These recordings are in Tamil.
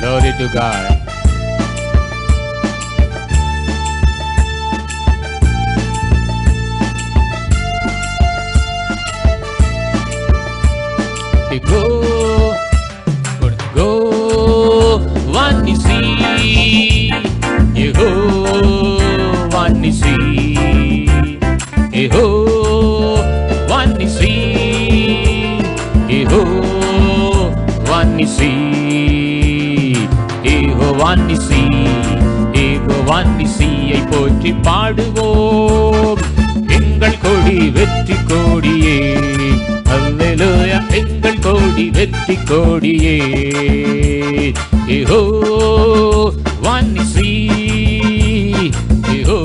Glory to God. Go, but go, one you see, you go, one you see, see, ஐ போற்றி பாடுவோம். எங்கள் கொடி வெற்றி கோடியே அல்லேலூயா எங்கள் கோடி வெற்றி கோடியே. ஏஹோ வான்னிசி ஏஹோ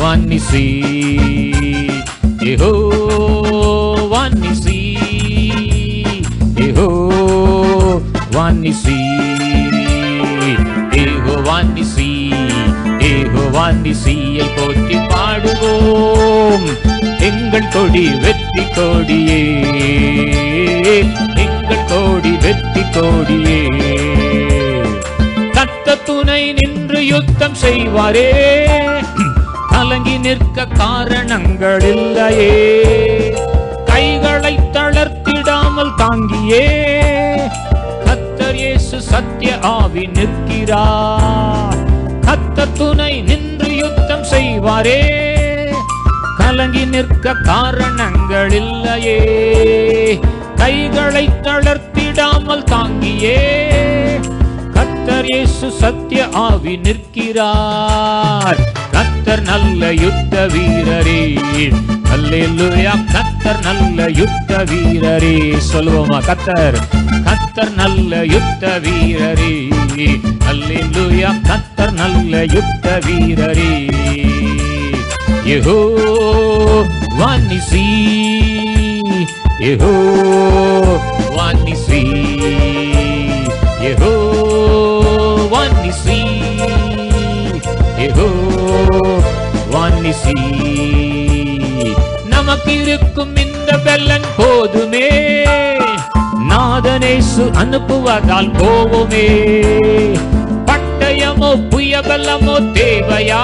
வான்னிசி ஏஹோ எங்கள் கொடி வெற்றி கோடியே. எங்கள் கோடி வெற்றி கோடியே. கத்த துணை நின்று யுத்தம் செய்வாரே. கலங்கி நிற்க காரணங்கள் இல்லையே. கைகளை தளர்த்திடாமல் தாங்கியே. கத்தர் இயேசு சத்திய ஆவி நிற்கிறார். கத்த துணை நின்று யுத்தம் செய்வாரே. கலங்கி நிற்க காரணங்கள் இல்லையே கைகளை தளர்த்திடாமல் தாங்கியே. கத்தர் இயேசு சத்திய ஆவி நிற்கிறார். கத்தர் நல்ல யுத்த வீரரே. அல்லேலூயா கத்தர் நல்ல யுத்த வீரரே. சொல்லுவோமா கத்தர்? கத்தர் நல்ல யுத்த வீரரே. அல்லேலூயா கத்தர் நல்ல யுத்த வீரரே. யெகோ வானிசி யெகோ வானிசி யெகோ வானிசி யெகோ வானிசி நமக்கு இருக்கும் இந்த பெல்லன் போதுமே. நாதனேசு அனுப்புவதால் போவோமே. பட்டயமோ புயபலமோ தேவையா?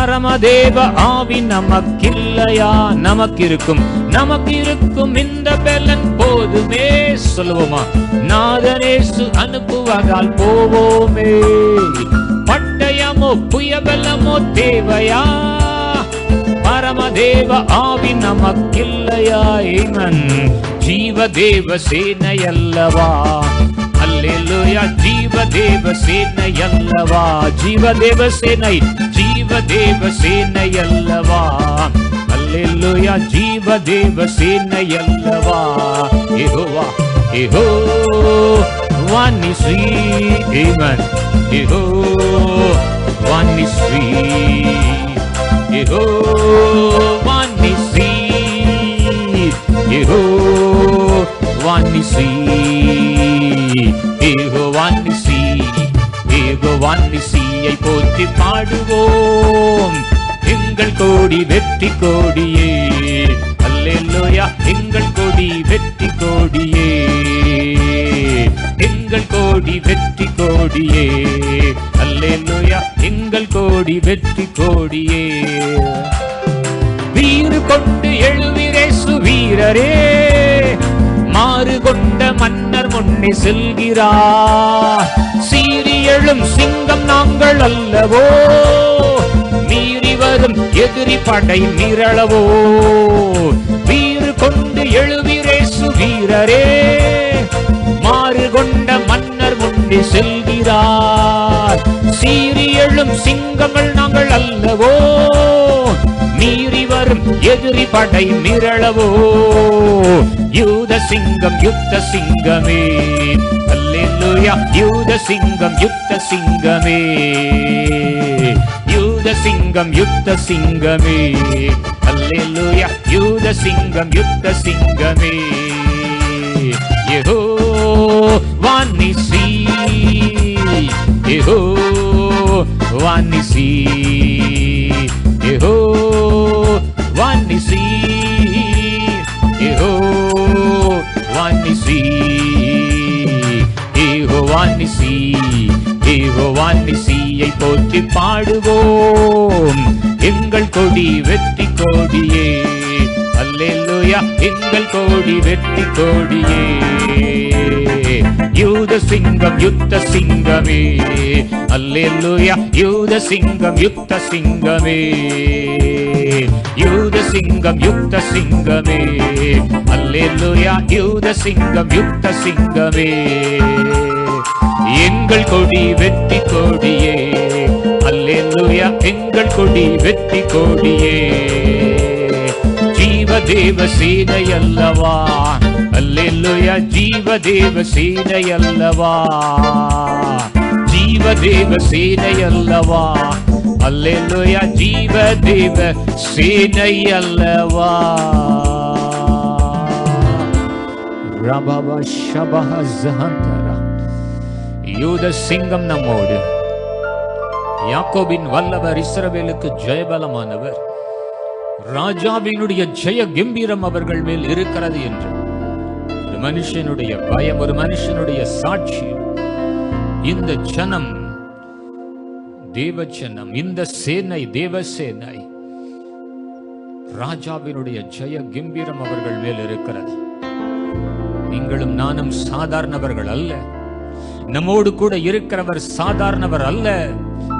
பரமதேவ ஆவி நமக்கில்லையா? நமக்கிருக்கும் நமக்கிருக்கும் இந்த பெலன் போதுமே. சொல்லுவோமா? நாதனேசு அனுப்புவதால் போவோமே. பட்டயமோ புயபலமோ தேவையா? பரமதேவ ஆவி நமக்கில்லையா? ஜீவ தேவ சேனையல்லவா? அல்லேலூயா ஜீவதேவ சேனையல்லவா ஜீவதேவ சேனை ஜீவதேவ சேனையல்லவா அல்லேலூயா ஜீவதேவ சேனையல்லவா யெகோவா யெகோ வானிஸ்ரீ ஏமன் யெகோ வானிஸ்ரீ யெகோ வானிஸ்ரீ யெகோ வானிஸ்ரீ யெகோ யெகோ போற்றி பாடுவோம். எங்கள் கோடி வெற்றி கோடியே. அல்லேலூயா எங்கள் கோடி வெற்றி கோடியே. எங்கள் கோடி வெற்றி கோடியே. அல்லேலூயா எங்கள் கோடி வெற்றி கோடியே. வீறு கொண்டு எழுவிரேசு வீரரே. மன்னர் முன்னே செல்கிறார். சீறி எழும் சிங்கம் நாங்கள் அல்லவோ? மீறி வரும் எதிரி படை மிரளவோ வீறு கொண்டு எழுவிரேசு வீரரே. மாறு கொண்ட மன்னர் முன்னே செல்கிறார். சீறி எழும் சிங்கங்கள் நாங்கள் அல்லவோ? மீறி வரும் எதிரி படை மிரளவோ யூத சிங்கம் யுத்த சிங்கமே. அல்லேலூயா. யூத சிங்கம் யுத்த சிங்கமே. யூத சிங்கம் யுத்த சிங்கமே. அல்லேலூயா. யூத சிங்கம் யுத்த சிங்கமே. யெகோ வானிசி யெகோ வானிசி யெகோ வானிசி யெகோ வானிசி ஏகோவானிசி ஏகோவானிசியை போற்றி பாடுவோம் எங்கள் கொடி வெற்றி கொடியே அல்லேலூயா எங்கள் கோடி வெற்றி கோடியே யூத சிங்கம் யுத்த சிங்கமே அல்லேலூயா யூத சிங்கம் யுத்த சிங்கமே யூத சிங்கம் யுக்த சிங்கமே அல்லேலுயா யூத சிங்கம் யுக்த சிங்கமே எங்கள் கொடி வெற்றி கொடியே. அல்லேலுயா எங்கள் கொடி வெற்றி கொடியே. ஜீவதேவ சீனை அல்லவா அல்லேலூயா ஜீவதேவ சீனை அல்லவா ஜீவதேவ சீனை அல்லவா ஜீவ தேவ சீனை அல்லவா ரபப ஷபஹ ஜஹந்தர யூத சிங்கம் நம்மோடு யாக்கோபின் வல்லவர் இஸ்ரவேலுக்கு ஜெயபலமானவர் ராஜாவினுடைய ஜெய கம்பீரம் அவர்கள் மேல் இருக்கிறது என்று ஒரு மனுஷனுடைய பயம் ஒரு மனுஷனுடைய சாட்சி இந்த ஜனம் தேவச்சனம் இந்த சேனை தேவ சேனை ராஜாவினுடைய ஜெய கம்பீரம் அவர்கள் மேல் இருக்கிறது. நீங்களும் நானும் சாதாரணவர்கள் அல்ல. நம்மோடு கூட இருக்கிறவர் சாதாரணவர் அல்ல.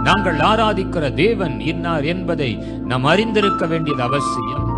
நாங்கள் ஆராதிக்கிற தேவன் இன்னார் என்பதை நாம் அறிந்திருக்க வேண்டியது அவசியம்.